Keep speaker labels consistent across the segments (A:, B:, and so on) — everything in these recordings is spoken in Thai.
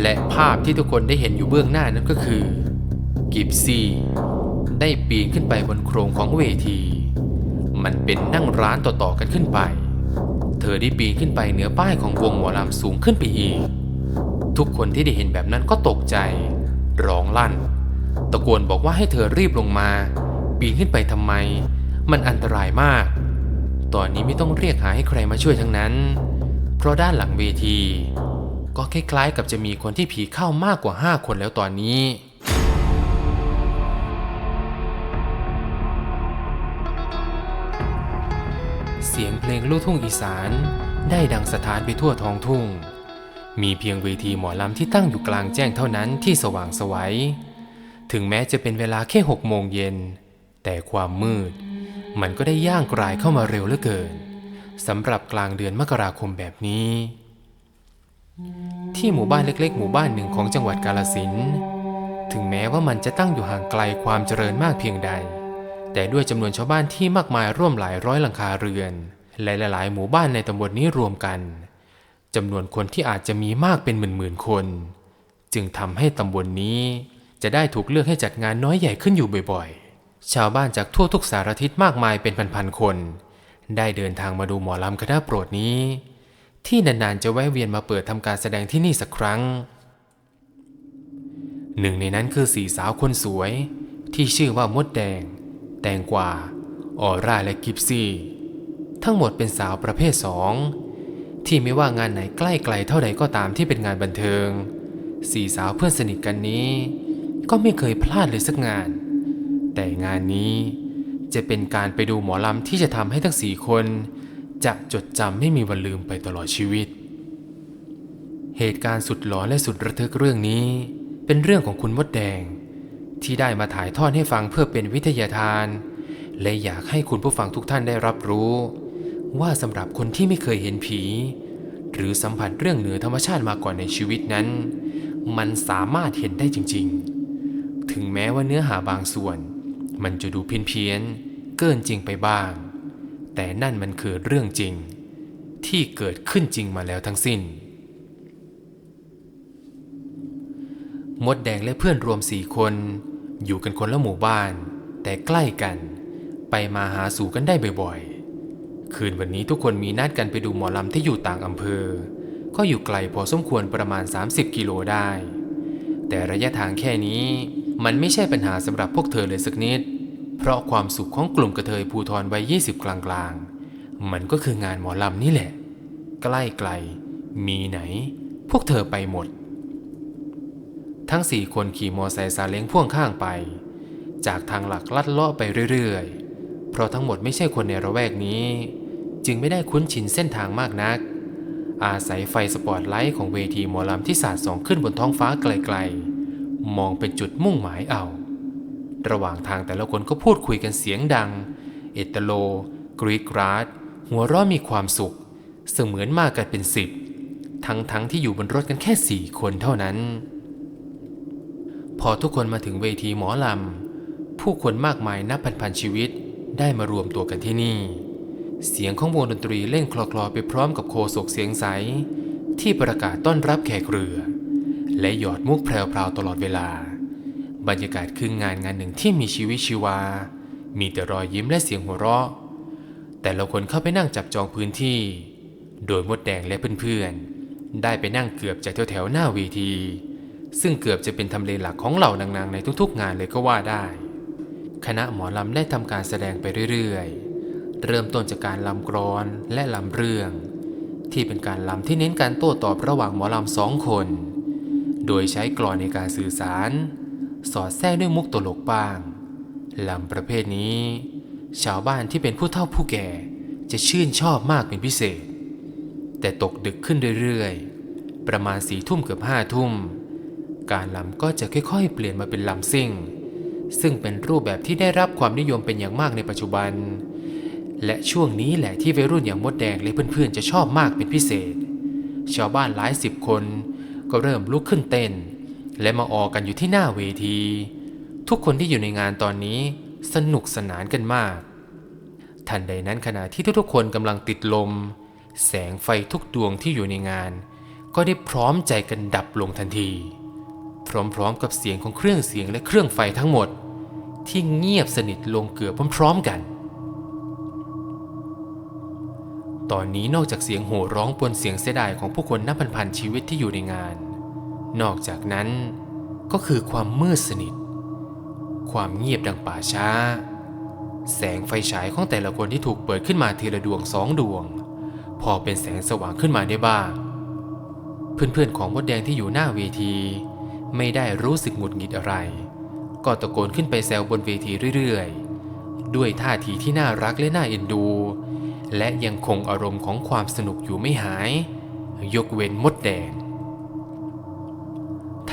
A: และภาพที่ทุกคนได้เห็นอยู่เบื้องหน้านั้นก็คือ กิฟซี่ได้ปีนขึ้นไปบนโครงของเวที มันเป็นนั่งร้านต่อๆกันขึ้นไป เธอได้ปีนขึ้นไปเหนือป้ายของวงหมอลำสูงขึ้นไปอีก ทุกคนที่ได้เห็นแบบนั้นก็ตกใจ ร้องลั่น ตะโกนบอกว่าให้เธอรีบลงมา ปีนขึ้นไปทำไม มันอันตรายมาก ตอนนี้ไม่ต้องเรียกหาให้ใครมาช่วยทั้งนั้น เพราะด้านหลังเวที ก็คล้ายๆกับจะมีคนที่ผีเข้ามากกว่า 5 คนแล้วตอนนี้ เสียงเพลงลูกทุ่งอีสาน ได้ดังสถานไปทั่วท้องทุ่ง มีเพียงเวทีหมอลำที่ตั้งอยู่กลางแจ้งเท่านั้นที่สว่างสวัย ถึงแม้จะเป็นเวลาแค่หกโมงเย็น แต่ความมืด มันก็ได้ย่างกรายเข้ามาเร็วเหลือเกินสำหรับกลางเดือนมกราคมแบบนี้ ที่หมู่บ้านเล็กๆ หมู่บ้านหนึ่งของจังหวัดกาลสินถึงแม้ว่ามันจะตั้งอยู่ห่างไกลความเจริญมากเพียงใด แต่ด้วยจำนวนชาวบ้านที่มากมายร่วมหลายร้อยหลังคาเรือน และหลายๆ หมู่บ้านในตำบลนนี้รวมกันจำนวนคนที่อาจจะมีมากเป็นหมื่นๆคน จึงทำให้ตำบลนนี้จะได้ถูกเลือกให้จัดงานน้อยใหญ่ขึ้นอยู่บ่อยๆ ชาวบ้านจากทั่วทุกสารทิศมากมายเป็นพันๆคน ได้เดินทางมาดูหมอลำคณะโปรดนี้ ที่นานๆจะแวะเวียนมาเปิดทำการแสดงที่นี่สักครั้ง หนึ่งในนั้นคือสี่สาวคนสวย ที่ชื่อว่ามดแดง แตงกวาออร่าและกิฟซี่ ทั้งหมดเป็นสาวประเภทสองที่ไม่ว่างานไหนใกล้ไกลเท่าใดก็ตามที่เป็นงานบันเทิง สี่สาวเพื่อนสนิทกันนี้ ก็ไม่เคยพลาดเลยสักงาน แต่งานนี้จะเป็นการไปดูหมอลำที่จะทำให้ทั้งสี่คน จะจดจำไม่มีวันลืมไปตลอดชีวิต เหตุการณ์สุดหลอนและสุดระทึกเรื่องนี้ เป็นเรื่องของคุณมดแดง ที่ได้มาถ่ายทอดให้ฟังเพื่อเป็นวิทยาทาน และอยากให้คุณผู้ฟังทุกท่านได้รับรู้ ว่าสำหรับคนที่ไม่เคยเห็นผี หรือสัมผัสเรื่องเหนือธรรมชาติมาก่อนในชีวิตนั้น มันสามารถเห็นได้จริง ๆ ถึงแม้ว่าเนื้อหาบางส่วน มันจะดูเพี้ยนเพียนๆเกินจริงไปบ้าง แต่นั่นมันคือเรื่องจริง ที่เกิดขึ้นจริงมาแล้วทั้งสิ้น มดแดงและเพื่อนรวมสี่คน อยู่กันคนละหมู่บ้าน แต่ใกล้กัน ไปมาหาสู่กันได้บ่อยๆ คืนวันนี้ทุกคนมีนัดกันไปดูหมอลำที่อยู่ต่างอำเภอ ก็อยู่ไกลพอสมควรประมาณ 30 กิโลได้ แต่ระยะทางแค่นี้มันไม่ใช่ปัญหาสำหรับพวกเธอเลยสักนิด เพราะความสุขของกลุ่มกระเทยภูทรวัย20 กลางๆ มันก็คืองานหมอลำนี่แหละ ใกล้ไกล มีไหน พวกเธอไปหมด ทั้งสี่คนขี่มอไซค์ซาเล้งพ่วงข้างไป จากทางหลักลัดเลาะไปเรื่อยๆ เพราะทั้งหมดไม่ใช่คนในระแวกนี้ จึงไม่ได้คุ้นชินเส้นทางมากนัก อาศัยไฟสปอตไลท์ของเวทีหมอลำที่สาดส่องขึ้นบนท้องฟ้าไกลๆ มองเป็นจุดมุ่งหมายเอา ระหว่างทางแต่ละคนก็พูดคุยกันเสียงดัง เอตโล กรีกราดหัวเราะมีความสุข เสมือนมากกันเป็นสิบ ทั้งๆทที่อยู่บนรถกันแค่สี่คนเท่านั้น พอทุกคนมาถึงเวทีหมอลำ ผู้คนมากมายนับพันๆชีวิตได้มารวมตัวกันที่นี่ เสียงของวงดนตรีเล่นคลอๆไปพร้อมกับโคศกเสียงใส ที่ประกาศต้อนรับแขกเรือ และหยอดมุกแพรวๆตลอดเวลา บรรยากาศคืองานงานหนึ่งที่มีชีวิตชีวา มีแต่รอยยิ้มและเสียงหัวเราะ แต่ละคนเข้าไปนั่งจับจองพื้นที่ โดยมดแดงและเพื่อนๆ ได้ไปนั่งเกือบจะแถวๆหน้าเวที ซึ่งเกือบจะเป็นทำเลหลักของเหล่านางๆในทุกๆ งานเลยก็ว่าได้ คณะหมอลำได้ทำการแสดงไปเรื่อยๆ เริ่มต้นจากการลำกรอนและลำเรื่อง ที่เป็นการลำที่เน้นการโต้ตอบระหว่างหมอลำสองคน โดยใช้กลอนในการสื่อสาร สอดแทรกด้วยมุกตลกบ้างลำประเภทนี้ ชาวบ้านที่เป็นผู้เฒ่าผู้แก่จะชื่นชอบมากเป็นพิเศษ แต่ตกดึกขึ้นเรื่อยๆ ประมาณสี่ทุ่มเกือบห้าทุ่ม การลำก็จะค่อยๆ เปลี่ยนมาเป็นลำซิ่ง ซึ่งเป็นรูปแบบที่ได้รับความนิยมเป็นอย่างมากในปัจจุบัน และช่วงนี้แหละที่วัยรุ่นอย่างมดแดงและเพื่อนๆจะชอบมากเป็นพิเศษ ชาวบ้านหลายสิบคนก็เริ่มลุกขึ้นเต้น และมาออกกันอยู่ที่หน้าเวที ทุกคนที่อยู่ในงานตอนนี้สนุกสนานกันมาก ทันใดนั้นขณะที่ทุกๆคนกำลังติดลม แสงไฟทุกดวงที่อยู่ในงาน ก็ได้พร้อมใจกันดับลงทันที พร้อมๆกับเสียงของเครื่องเสียงและเครื่องไฟทั้งหมด ที่เงียบสนิทลงเกือบพร้อมๆกัน ตอนนี้นอกจากเสียงโห่ร้องปนเสียงเสียดายของผู้คนนับพันๆชีวิตที่อยู่ในงาน นอกจากนั้นก็คือความมืดสนิท ความเงียบดังป่าช้า แสงไฟฉายของแต่ละคนที่ถูกเปิดขึ้นมาทีละดวงสองดวง พอเป็นแสงสว่างขึ้นมาได้บ้าง เพื่อนๆของมดแดงที่อยู่หน้าเวที ไม่ได้รู้สึกหงุดหงิดอะไร ก็ตะโกนขึ้นไปแซวบนเวทีเรื่อยๆ ด้วยท่าทีที่น่ารักและน่าเอ็นดู และยังคงอารมณ์ของความสนุกอยู่ไม่หาย ยกเว้นมดแดง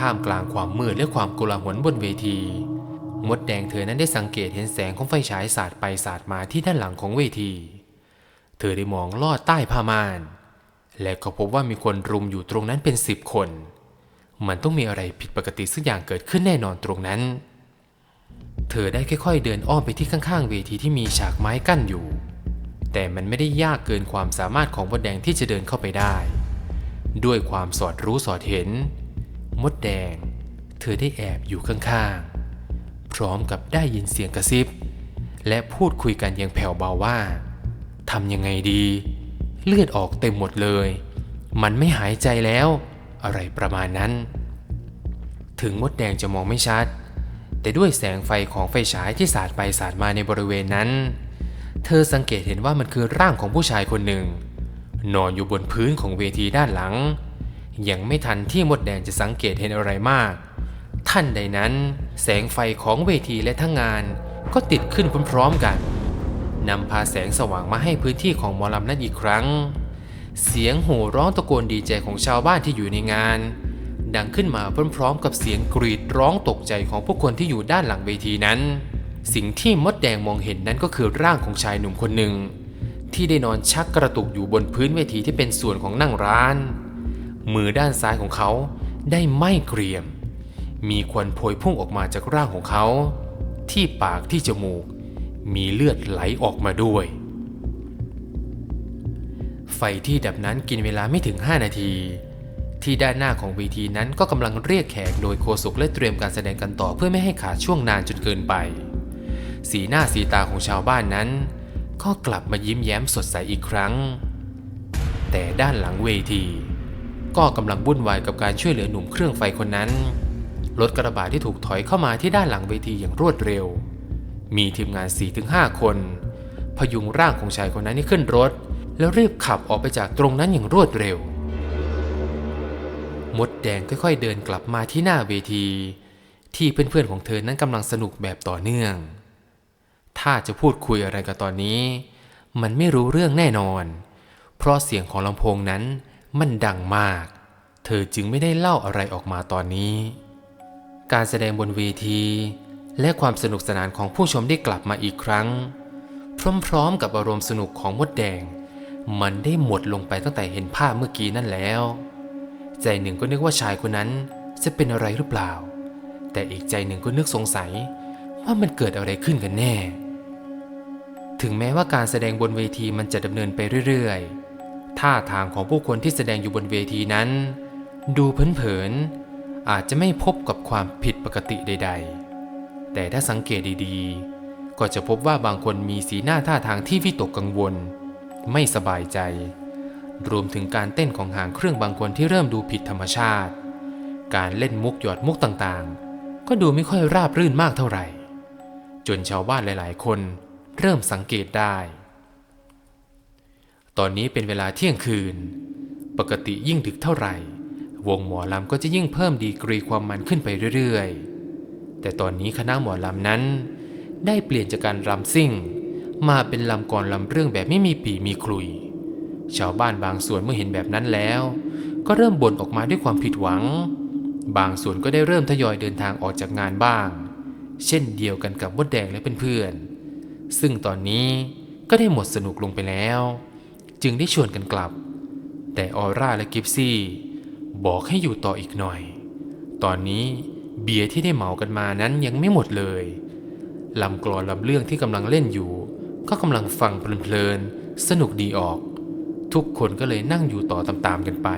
A: ท่ามกลางความมืดและความโกลาหลบนเวที มดแดงเธอนั้นได้สังเกตเห็นแสงของไฟฉายสาดไปสาดมาที่ด้านหลังของเวที เธอได้มองลอดใต้ผ้าม่าน และก็พบว่ามีคนรุมอยู่ตรงนั้นเป็นสิบคน มันต้องมีอะไรผิดปกติสักอย่างเกิดขึ้นแน่นอนตรงนั้น เธอได้ค่อยๆ เดินอ้อมไปที่ข้างๆ เวทีที่มีฉากไม้กั้นอยู่ แต่มันไม่ได้ยากเกินความสามารถของมดแดงที่จะเดินเข้าไปได้ด้วยความสอดรู้สอดเห็น มดแดง เธอได้แอบอยู่ข้างๆ พร้อมกับได้ยินเสียงกระซิบ และพูดคุยกันอย่างแผ่วเบาว่าทำยังไงดี เลือดออกเต็มหมดเลย มันไม่หายใจแล้ว อะไรประมาณนั้น ถึงมดแดงจะมองไม่ชัด แต่ด้วยแสงไฟของไฟฉายที่สาดไปสาดมาในบริเวณนั้น เธอสังเกตเห็นว่ามันคือร่างของผู้ชายคนหนึ่ง นอนอยู่บนพื้นของเวทีด้านหลัง ยังไม่ทันที่มดแดงจะสังเกตเห็นอะไรมาก ท่านใดนั้น แสงไฟของเวทีและทั้งงานก็ติดขึ้นพร้อมๆกันนำพาแสงสว่างมาให้พื้นที่ของหมอลำนั้นอีกครั้ง เสียงโห่ร้องตะโกนดีใจของชาวบ้านที่อยู่ในงาน ดังขึ้นมาพร้อมๆกับเสียงกรีดร้องตกใจของผู้คนที่อยู่ด้านหลังเวทีนั้น สิ่งที่มดแดงมองเห็นนั้นก็คือร่างของชายหนุ่มคนหนึ่ง ที่ได้นอนชักกระตุกอยู่บนพื้นเวทีที่เป็นส่วนของนั่งร้าน มือด้านซ้ายของเขาได้ไหม้เกรียม มีควันพวยพุ่งออกมาจากร่างของเขา ที่ปากที่จมูก มีเลือดไหลออกมาด้วย ไฟที่ดับนั้นกินเวลาไม่ถึง 5 นาที ที่ด้านหน้าของเวทีนั้นก็กำลังเรียกแขกโดยโคศกและเตรียมการแสดงกันต่อเพื่อไม่ให้ขาดช่วงนานจนเกินไป สีหน้าสีตาของชาวบ้านนั้น ก็กลับมายิ้มแย้มสดใสอีกครั้ง แต่ด้านหลังเวที ก็กำลังวุ่นวายกับการช่วยเหลือหนุ่มเครื่องไฟคนนั้น รถกระบะที่ถูกถอยเข้ามาที่ด้านหลังเวทีอย่างรวดเร็ว มีทีมงาน 4-5 คน พยุงร่างของชายคนนั้นให้ขึ้นรถ แล้วรีบขับออกไปจากตรงนั้นอย่างรวดเร็ว มดแดงค่อยๆเดินกลับมาที่หน้าเวที ที่เพื่อนๆของเธอนั้นกำลังสนุกแบบต่อเนื่อง ถ้าจะพูดคุยอะไรกันตอนนี้ มันไม่รู้เรื่องแน่นอน เพราะเสียงของลำโพงนั้น มันดังมาก เธอจึงไม่ได้เล่าอะไรออกมาตอนนี้ การแสดงบนเวที และความสนุกสนานของผู้ชมได้กลับมาอีกครั้ง พร้อมๆ กับอารมณ์สนุกของมดแดง มันได้หมดลงไปตั้งแต่เห็นภาพเมื่อกี้นั่นแล้ว ใจหนึ่งก็นึกว่าชายคนนั้นจะเป็นอะไรหรือเปล่า แต่อีกใจหนึ่งก็นึกสงสัยว่ามันเกิดอะไรขึ้นกันแน่ ถึงแม้ว่าการแสดงบนเวทีมันจะดำเนินไปเรื่อยๆ ท่าทางของผู้คนที่แสดงอยู่บนเวทีนั้น ดูเผินๆอาจจะไม่พบกับความผิดปกติใด ๆ แต่ถ้าสังเกตดีๆ ก็จะพบว่าบางคนมีสีหน้าท่าทางที่วิตกกังวล ไม่สบายใจ รวมถึงการเต้นของหางเครื่องบางคนที่เริ่มดูผิดธรรมชาติ การเล่นมุกหยอดมุกต่างๆ ก็ดูไม่ค่อยราบรื่นมากเท่าไหร่ จนชาวบ้านหลาย ๆ คนเริ่มสังเกตได้ ตอนนี้เป็นเวลาเที่ยงคืน ปกติยิ่งดึกเท่าไหร่ วงหมอลำก็จะยิ่งเพิ่มดีกรีความมันขึ้นไปเรื่อยๆ แต่ตอนนี้คณะหมอลำนั้น ได้เปลี่ยนจากการรำซิ่ง มาเป็นลำก่อนลำเรื่องแบบไม่มีปีมีคลุย ชาวบ้านบางส่วนเมื่อเห็นแบบนั้นแล้ว ก็เริ่มบ่นออกมาด้วยความผิดหวัง บางส่วนก็ได้เริ่มทยอยเดินทางออกจากงานบ้าง เช่นเดียวกันกับมดแดงและเพื่อนๆซึ่งตอนนี้ก็ได้หมดสนุกลงไปแล้ว จึงได้ชวนกันกลับ แต่ออร่าและกิฟซี่บอกให้อยู่ต่ออีกหน่อย ตอนนี้เบียร์ที่ได้เหมากันมานั้นยังไม่หมดเลยลำกลอนลำเรื่องที่กำลังเล่นอยู่ ก็กำลังฟังเพลินๆสนุกดีออก ทุกคนก็เลยนั่งอยู่ต่อตามๆกันไป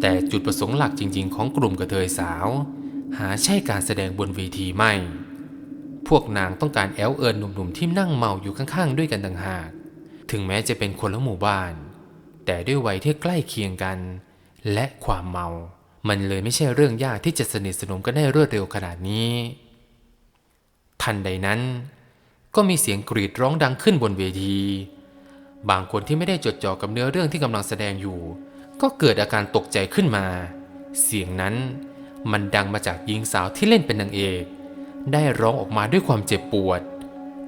A: แต่จุดประสงค์หลักจริง ๆ ของกลุ่มกระเทยสาว หาใช่การแสดงบนเวทีไม่ พวกนางต้องการแอลเอิญหนุ่มๆที่นั่งเมาอยู่ข้างๆ ด้วยกันต่างหาก ถึงแม้จะเป็นคนละหมู่บ้าน แต่ด้วยวัยที่ใกล้เคียงกัน และความเมา มันเลยไม่ใช่เรื่องยากที่จะสนิทสนมกันได้รวดเร็วขนาดนี้ ทันใดนั้น ก็มีเสียงกรีดร้องดังขึ้นบนเวที บางคนที่ไม่ได้จดจ่อกับเนื้อเรื่องที่กำลังแสดงอยู่ ก็เกิดอาการตกใจขึ้นมา เสียงนั้นมันดังมาจากหญิงสาวที่เล่นเป็นนางเอก ได้ร้องออกมาด้วยความเจ็บปวด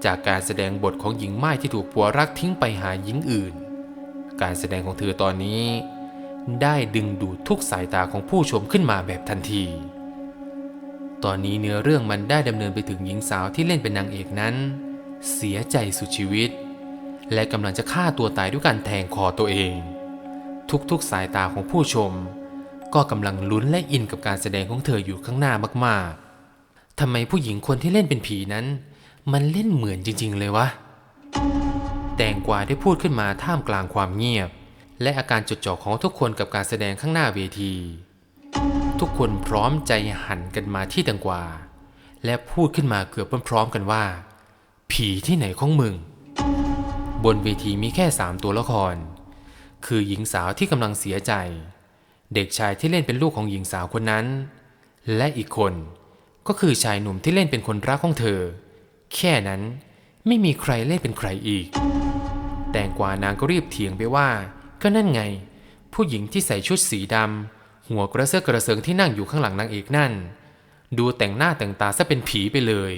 A: จากการแสดงบทของหญิงไม้ที่ถูกผัวรักทิ้งไปหาหญิงอื่น การแสดงของเธอตอนนี้ ได้ดึงดูดทุกสายตาของผู้ชมขึ้นมาแบบทันที ตอนนี้เนื้อเรื่องมันได้ดำเนินไปถึงหญิงสาวที่เล่นเป็นนางเอกนั้น เสียใจสุดชีวิต และกำลังจะฆ่าตัวตายด้วยการแทงคอตัวเอง ทุกๆสายตาของผู้ชม ก็กำลังลุ้นและอินกับการแสดงของเธออยู่ข้างหน้ามากๆทำไมผู้หญิงคนที่เล่นเป็นผีนั้น มันเล่นเหมือนจริง ๆ เลยวะ แตงกวาได้พูดขึ้นมาท่ามกลางความเงียบ และอาการจดจ่อของทุกคนกับการแสดงข้างหน้าเวที ทุกคนพร้อมใจหันกันมาที่แตงกวา และพูดขึ้นมาเกือบพร้อมๆกันว่า ผีที่ไหนของมึง บนเวทีมีแค่สามตัวละคร คือหญิงสาวที่กำลังเสียใจ เด็กชายที่เล่นเป็นลูกของหญิงสาวคนนั้น และอีกคนก็คือชายหนุ่มที่เล่นเป็นคนรักของเธอ แค่นั้นไม่มีใครเล่นเป็นใครอีก แตงกวานางก็รีบเถียงไปว่า ก็นั่นไง ผู้หญิงที่ใส่ชุดสีดำหัวกระเซาะกระเซิงที่นั่งอยู่ข้างหลังนางเอกนั่น ดูแต่งหน้าแต่งตาซะเป็นผีไปเลย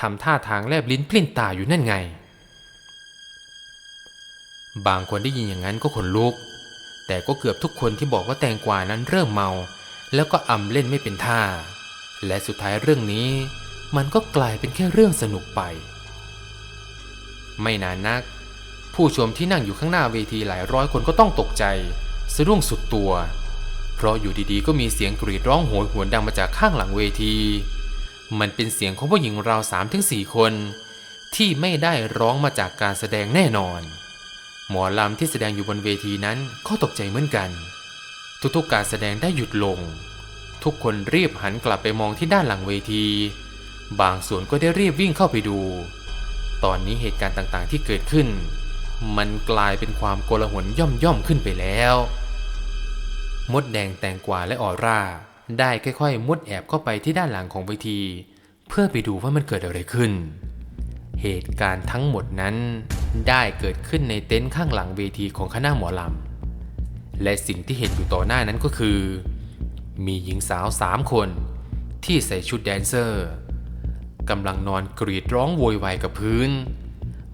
A: ทำท่าทางแลบลิ้นปลิ้นตาอยู่นั่นไง บางคนได้ยินอย่างนั้นก็ขนลุก แต่ก็เกือบทุกคนที่บอกว่าแตงกวานั้นเริ่มเมา แล้วก็อำเล่นไม่เป็นท่า และสุดท้ายเรื่องนี้ มันก็กลายเป็นแค่เรื่องสนุกไป ไม่นานนัก ผู้ชมที่นั่งอยู่ข้างหน้าเวทีหลายร้อยคนก็ต้องตกใจ สะดุ้งสุดตัว เพราะอยู่ดีๆก็มีเสียงกรีดร้องโหยหวนดังมาจากข้างหลังเวที มันเป็นเสียงของผู้หญิงราวสามถึงสี่คน ที่ไม่ได้ร้องมาจากการแสดงแน่นอน หมอลำที่แสดงอยู่บนเวทีนั้นก็ตกใจเหมือนกัน ทุกๆการแสดงได้หยุดลง ทุกคนรีบหันกลับไปมองที่ด้านหลังเวที บางส่วนก็ได้รีบวิ่งเข้าไปดู ตอนนี้เหตุการณ์ต่างๆที่เกิดขึ้น มันกลายเป็นความโกลาหลย่อมย่อมๆขึ้นไปแล้ว มดแดงแตงกวาและออร่า ได้ค่อยๆ มุดแอบเข้าไปที่ด้านหลังของเวที เพื่อไปดูว่ามันเกิดอะไรขึ้น เหตุการณ์ทั้งหมดนั้นได้เกิดขึ้นในเต็นท์ข้างหลังเวทีของคณะหมอลำ และสิ่งที่เห็นอยู่ต่อหน้านั้นก็คือ มีหญิงสาวสามคนที่ใส่ชุดแดนเซอร์ กำลังนอนกรีดร้องโวยวายกับพื้น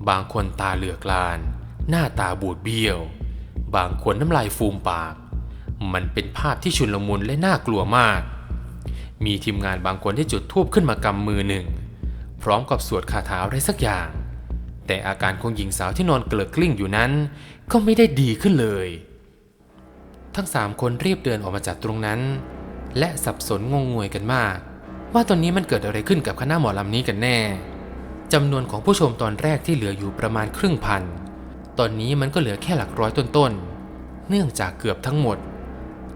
A: บางคนตาเหลือกลาน หน้าตาบูดเบี้ยว บางคนน้ำลายฟูมปาก มันเป็นภาพที่ชุนลมุนและน่ากลัวมาก มีทีมงานบางคนที่จุดทูบขึ้นมากำมือหนึ่ง พร้อมกับสวดคาถาอะไรสักอย่าง แต่อาการของหญิงสาวที่นอนเกลือกกลิ้งอยู่นั้น ก็ไม่ได้ดีขึ้นเลย ทั้งสามคนรีบเดินออกมาจากตรงนั้น และสับสนงงงวยกันมาก ว่าตอนนี้มันเกิดอะไรขึ้นกับคณะหมอลำนี้กันแน่จำนวนของผู้ชมตอนแรกที่เหลืออยู่ประมาณครึ่งพัน ตอนนี้มันก็เหลือแค่หลักร้อยต้นๆ เนื่องจากเกือบทั้งหมด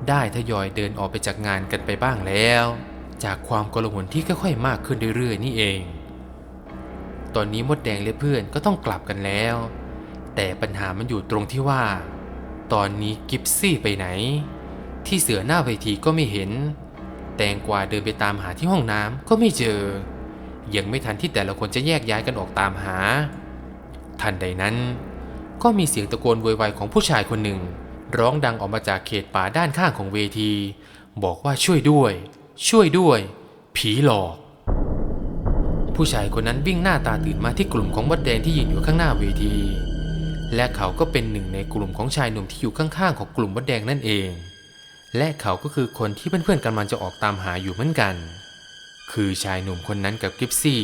A: ได้ทยอยเดินออกไปจากงานกันไปบ้างแล้ว จากความกลหลที่ค่อยๆมากขึ้นเรื่อยๆนี่เอง ตอนนี้มดแดงและเพื่อนก็ต้องกลับกันแล้ว แต่ปัญหามันอยู่ตรงที่ว่า ตอนนี้กิฟซี่ไปไหน ที่เสือหน้าเวทีก็ไม่เห็น แตงกวาเดินไปตามหาที่ห้องน้ำก็ไม่เจอ ยังไม่ทันที่แต่ละคนจะแยกย้ายกันออกตามหา ทันใดนั้น ก็มีเสียงตะโกนโวยวายของผู้ชายคนหนึ่ง ร้องดังออกมาจากเขตป่าด้านข้างของเวที บอกว่าช่วยด้วย ช่วยด้วย ผีหลอก ผู้ชายคนนั้นวิ่งหน้าตาตื่นมาที่กลุ่มของมดแดงที่ยืนอยู่ข้างหน้าเวที และเขาก็เป็นหนึ่งในกลุ่มของชายหนุ่มที่อยู่ข้างๆของกลุ่มมดแดงนั่นเอง และเขาก็คือคนที่เพื่อนๆกำลังจะออกตามหาอยู่เหมือนกัน คือชายหนุ่มคนนั้นกับกิฟซี่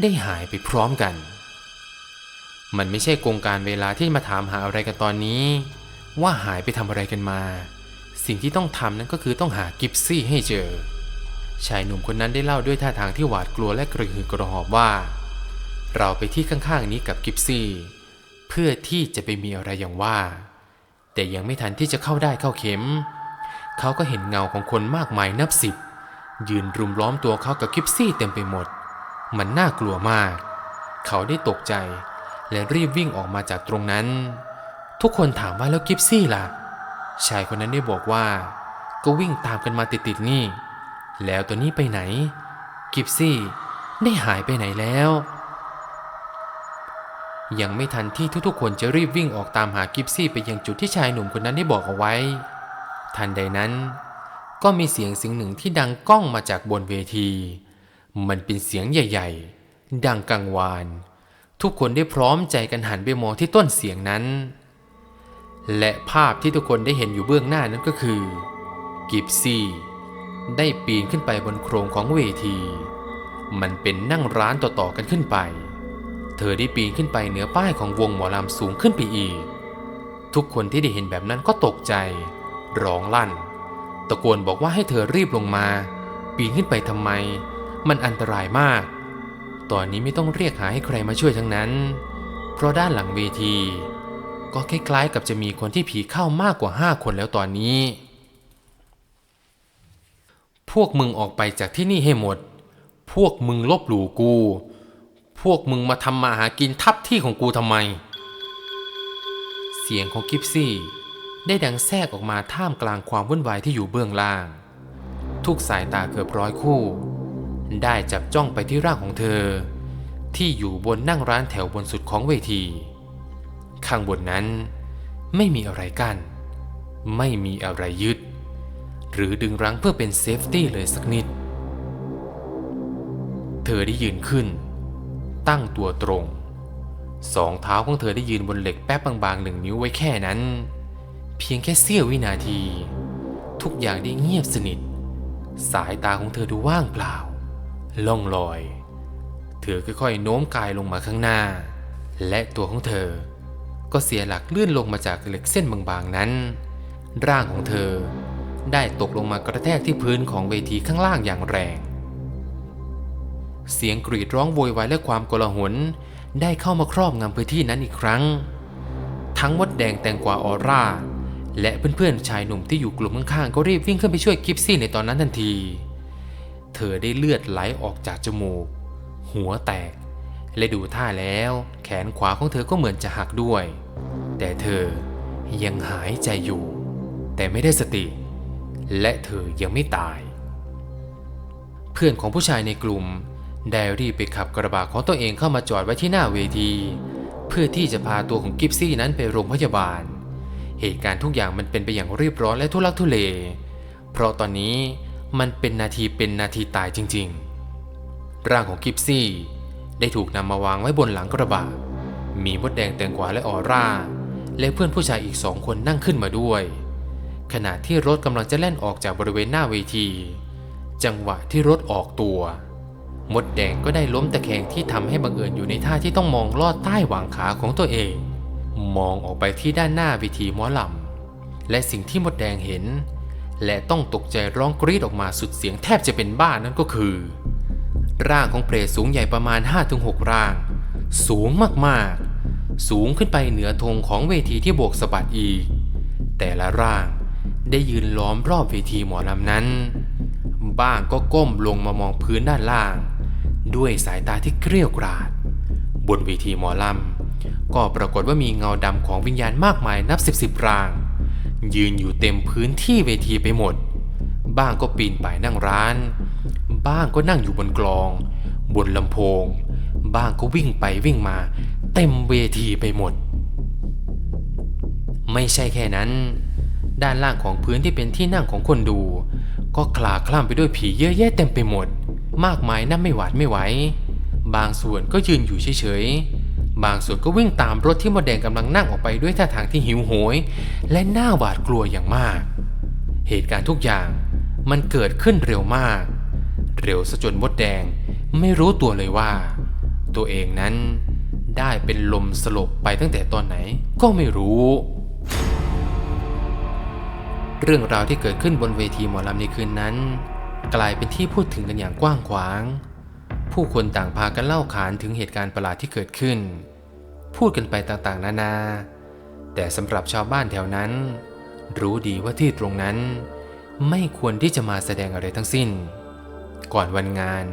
A: ได้หายไปพร้อมกัน มันไม่ใช่กงการเวลาที่มาถามหาอะไรกันตอนนี้ ว่าหายไปทำอะไรกันมา สิ่งที่ต้องทำนั้นก็คือต้องหากิฟซี่ให้เจอ ชายหนุ่มคนนั้นได้เล่าด้วยท่าทางที่หวาดกลัวและกระหืดกระหอบว่า เราไปที่ข้างๆนี้กับกิฟซี่ เพื่อที่จะไปมีอะไรอย่างว่า แต่ยังไม่ทันที่จะเข้าได้เข้าเข็ม เขาก็เห็นเงาของคนมากมายนับสิบ ยืนรุมล้อมตัวเขากับกิฟซี่เต็มไปหมด มันน่ากลัวมาก เขาได้ตกใจ และรีบวิ่งออกมาจากตรงนั้น ทุกคนถามว่าแล้วกิฟซี่ล่ะ ชายคนนั้นได้บอกว่า ก็วิ่งตามกันมาติดๆนี่ แล้วตัวนี้ไปไหน กิฟซี่ได้หายไปไหนแล้ว ยังไม่ทันที่ทุกๆคนจะรีบวิ่งออกตามหากิฟซี่ไปยังจุดที่ชายหนุ่มคนนั้นได้บอกเอาไว้ ทันใดนั้น ก็มีเสียงเสียงหนึ่งที่ดังก้องมาจากบนเวที มันเป็นเสียงใหญ่ ๆ ดังกังวาน ทุกคนได้พร้อมใจกันหันไปมองที่ต้นเสียงนั้น และภาพที่ทุกคนได้เห็นอยู่เบื้องหน้านั้นก็คือ กิฟซี่ได้ปีนขึ้นไปบนโครงของเวที มันเป็นนั่งร้านต่อๆกันขึ้นไป เธอได้ปีนขึ้นไปเหนือป้ายของวงหมอลำสูงขึ้นไปอีก ทุกคนที่ได้เห็นแบบนั้นก็ตกใจ ร้องลั่น ตะโกนบอกว่าให้เธอรีบลงมา ปีนขึ้นไปทำไม มันอันตรายมาก ตอนนี้ไม่ต้องเรียกหาให้ใครมาช่วยทั้งนั้น เพราะด้านหลังเวที ก็คล้ายๆกับจะมีคนที่ผีเข้ามากกว่าห้าคนแล้วตอนนี้ พวกมึงออกไปจากที่นี่ให้หมด พวกมึงลบหลู่กู พวกมึงมาทำมาหากินทับที่ของกูทำไม เสียงของกิฟซี่ ได้ดังแทรกออกมาท่ามกลางความวุ่นวายที่อยู่เบื้องล่าง ทุกสายตาเกือบร้อยคู่ ได้จับจ้องไปที่ร่างของเธอ ที่อยู่บนนั่งร้านแถวบนสุดของเวที ข้างบนนั้น ไม่มีอะไรกัน้นไม่มีอะไรยึด หรือดึงรั้งเพื่อเป็นเซฟตี้เลยสักนิด เธอได้ยืนขึ้น ตั้งตัวตรง สองเท้าของเธอได้ยืนบนเหล็กแป๊บบางๆหนึ่งนิ้วไว้แค่นั้น เพียงแค่เสี้ยววินาที ทุกอย่างได้เงียบสนิท สายตาของเธอดูว่างเปล่า ล่องลอย เธอค่อยๆโน้มกายลงมาข้างหน้า และตัวของเธอ ก็เสียหลักลื่นลงมาจากเหล็กเส้นบางๆนั้น ร่างของเธอได้ตกลงมากระแทกที่พื้นของเวทีข้างล่างอย่างแรง เสียงกรีดร้องโวยวายและความโกลาหลได้เข้ามาครอบงำพื้นที่นั้นอีกครั้ง ทั้งมดแดงแตงกวาออร่า และเพื่อนๆชายหนุ่มที่อยู่กลุ่มข้างๆก็รีบวิ่งขึ้นไปช่วยกิฟซี่ในตอนนั้นทันที เธอได้เลือดไหลออกจากจมูก หัวแตก และดูท่าแล้ว แขนขวาของเธอก็เหมือนจะหักด้วย แต่เธอยังหายใจอยู่ แต่ไม่ได้สติ และเธอยังไม่ตาย เพื่อนของผู้ชายในกลุ่มได้รีบไปขับกระบะของตัวเองเข้ามาจอดไว้ที่หน้าเวที เพื่อที่จะพาตัวของกิฟซี่นั้นไปโรงพยาบาล เหตุการณ์ทุกอย่างมันเป็นไปอย่างรีบร้อนและทุลักทุเล เพราะตอนนี้มันเป็นนาทีเป็นนาทีตายจริง ๆ ร่างของกิฟซี่ได้ถูกนำมาวางไว้บนหลังกระบะ มีมดแดงแตงกวาและออร่า และเพื่อนผู้ชายอีกสองคนนั่งขึ้นมาด้วย ขณะที่รถกำลังจะแล่นออกจากบริเวณหน้าเวที จังหวะที่รถออกตัว มดแดงก็ได้ล้มตะแคงที่ทำให้บังเอิญอยู่ในท่าที่ต้องมองลอดใต้หว่างขาของตัวเอง มองออกไปที่ด้านหน้าเวทีหมอลำและสิ่งที่มดแดงเห็น และต้องตกใจร้องกรีดออกมาสุดเสียงแทบจะเป็นบ้านนั่นก็คือ ร่างของเปรตสูงใหญ่ประมาณ 5-6 ร่าง สูงมากๆ สูงขึ้นไปเหนือธงของเวทีที่โบกสะบัดอีก แต่ละร่างได้ยืนล้อมรอบเวทีหมอลำนั้น บ้างก็ก้มลงมามองพื้นด้านล่าง ด้วยสายตาที่เกรี้ยวกราดบนเวทีหมอลำ ก็ปรากฏว่ามีเงาดำของวิญญาณมากมายนับสิบสิบร่าง ยืนอยู่เต็มพื้นที่เวทีไปหมด บ้างก็ปีนป่ายนั่งร้าน บ้างก็นั่งอยู่บนกลอง บนลำโพง บ้างก็วิ่งไปวิ่งมา เต็มเวทีไปหมด ไม่ใช่แค่นั้น ด้านล่างของพื้นที่เป็นที่นั่งของคนดู ก็คลาคล่ำไปด้วยผีเยอะแยะเต็มไปหมด มากมายนับไม่หวาดไม่ไหว บางส่วนก็ยืนอยู่เฉยๆ บางส่วนก็วิ่งตามรถที่มดแดงกำลังนั่งออกไปด้วยท่าทางที่หิวโหย และหน่าหวาดกลัวอย่างมาก เหตุการณ์ทุกอย่างมันเกิดขึ้นเร็วมาก เร็วซะจนมดแดงไม่รู้ตัวเลยว่า ตัวเองนั้นได้เป็นลมสลบไปตั้งแต่ตอนไหนก็ไม่รู้ เรื่องราวที่เกิดขึ้นบนเวทีหมอลำในคืนนั้น กลายเป็นที่พูดถึงกันอย่างกว้างขวาง ผู้คนต่างพากันเล่าขานถึงเหตุการณ์ประหลาดที่เกิดขึ้น พูดกันไปต่างๆ นานา แต่สำหรับชาวบ้านแถวนั้น รู้ดีว่าที่ตรงนั้น ไม่ควรที่จะมาแสดงอะไรทั้งสิ้น ก่อนวันงาน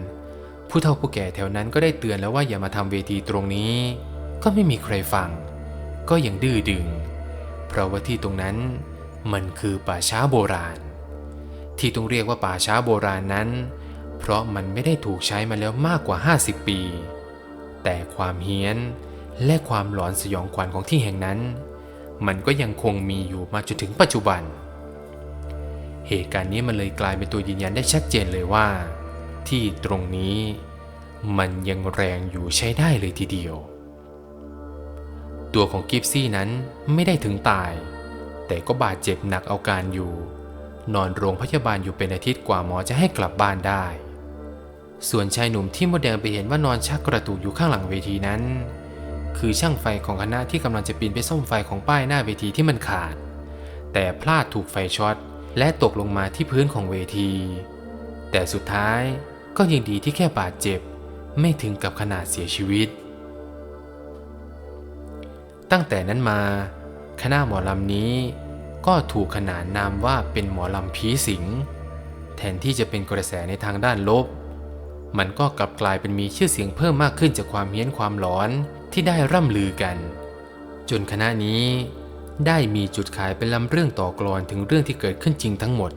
A: ผู้เฒ่าผู้แก่แถวนั้นก็ได้เตือนแล้วว่าอย่ามาทำเวทีตรงนี้ ก็ไม่มีใครฟัง ก็ยังดื้อดึง เพราะว่าที่ตรงนั้นมันคือป่าช้าโบราณ ที่ต้องเรียกว่าป่าช้าโบราณนั้น เพราะมันไม่ได้ถูกใช้มาแล้วมากกว่า 50 ปี แต่ความเฮี้ยนและความหลอนสยองขวัญของที่แห่งนั้น มันก็ยังคงมีอยู่มาจนถึงปัจจุบัน เหตุการณ์นี้มันเลยกลายเป็นตัวยืนยันได้ชัดเจนเลยว่า ที่ตรงนี้มันยังแรงอยู่ใช้ได้เลยทีเดียว ตัวของกิฟซี่นั้นไม่ได้ถึงตาย แต่ก็บาดเจ็บหนักเอาการอยู่ นอนโรงพยาบาลอยู่เป็นอาทิตย์กว่าหมอจะให้กลับบ้านได้ ส่วนชายหนุ่มที่มดแดงไปเห็นว่านอนชักกระตุกอยู่ข้างหลังเวทีนั้น คือช่างไฟของคณะที่กำลังจะปีนไปซ่อมไฟของป้ายหน้าเวทีที่มันขาด แต่พลาดถูกไฟช็อตและตกลงมาที่พื้นของเวที แต่สุดท้ายก็ยังดีที่แค่บาดเจ็บ ไม่ถึงกับขนาดเสียชีวิต ตั้งแต่นั้นมา คณะหมอลำนี้ก็ถูกขนานนามว่าเป็นหมอลำผีสิง แทนที่จะเป็นกระแสในทางด้านลบ มันก็กลับกลายเป็นมีชื่อเสียงเพิ่มมากขึ้นจากความเฮี้ยนความหลอนที่ได้ร่ำลือกัน จนคณะนี้ได้มีจุดขายเป็นลำเรื่องต่อกลอนถึงเรื่องที่เกิดขึ้นจริงทั้งหมด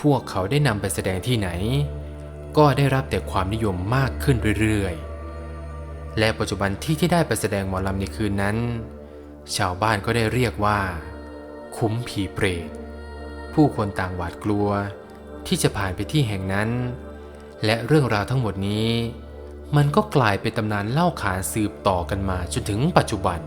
A: พวกเขาได้นำไปแสดงที่ไหน ก็ได้รับแต่ความนิยมมากขึ้นเรื่อยๆ และปัจจุบันที่ที่ได้ไปแสดงหมอลำในคืนนั้น ชาวบ้านก็ได้เรียกว่า คุ้มผีเปรต ผู้คนต่างหวาดกลัว ที่จะผ่านไปที่แห่งนั้น และเรื่องราวทั้งหมดนี้ มันก็กลายเป็นตำนานเล่าขานสืบต่อกันมาจนถึงปัจจุบัน